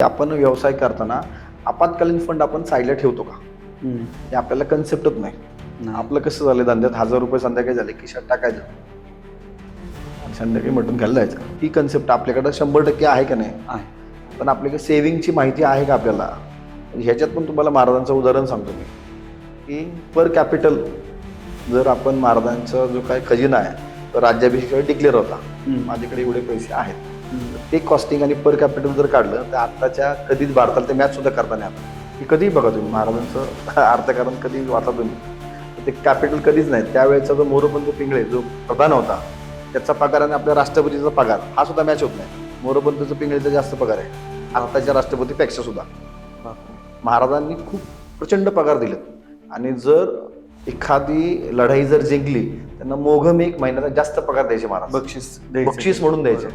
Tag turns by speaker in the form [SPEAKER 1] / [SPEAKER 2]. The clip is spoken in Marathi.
[SPEAKER 1] आपण व्यवसाय करताना आपत्कालीन फंड आपण साईडला ठेवतो का. हे आपल्याला कन्सेप्टच नाही. आपलं कसं झालं धंद्यात हजार रुपये संध्याकाळी झाले खिशात टाकायचं आणि संध्याकाळी मटून खायला जायचं ही कन्सेप्ट आपल्याकडे शंभर टक्के आहे का नाही
[SPEAKER 2] आहे.
[SPEAKER 1] पण आपल्याकडे सेव्हिंगची माहिती आहे का आपल्याला ह्याच्यात पण तुम्हाला महाराजांचं उदाहरण सांगतो मी की पर कॅपिटल जर आपण महाराजांचा जो काय खजिना आहे तो राज्याभिषेक डिक्लेअर होता. माझ्याकडे एवढे पैसे आहेत. ते कॉस्टिंग आणि पर कॅपिटल जर काढलं तर आत्ताच्या कधीच भारताला ते मॅच सुद्धा करता नाही आपण. की कधीही बघा तुम्ही महाराजांचं अर्थकारण कधी वाचा तुम्ही ते कॅपिटल कधीच नाही. त्यावेळेचा जो मोरोपंत पिंगळे जो प्रधान होता त्याचा पगार आणि आपल्या राष्ट्रपतीचा पगार हा सुद्धा मॅच होत नाही. मोरोपंतचं पिंगळेचा जास्त पगार आहे. आत्ताच्या राष्ट्रपतीपेक्षा सुद्धा. महाराजांनी खूप प्रचंड पगार दिलेत. आणि जर एखादी लढाई जर जिंकली त्यांना मोघम एक महिन्याचा जास्त पगार द्यायचे महाराज.
[SPEAKER 2] बक्षीस.
[SPEAKER 1] बक्षीस म्हणून द्यायचे.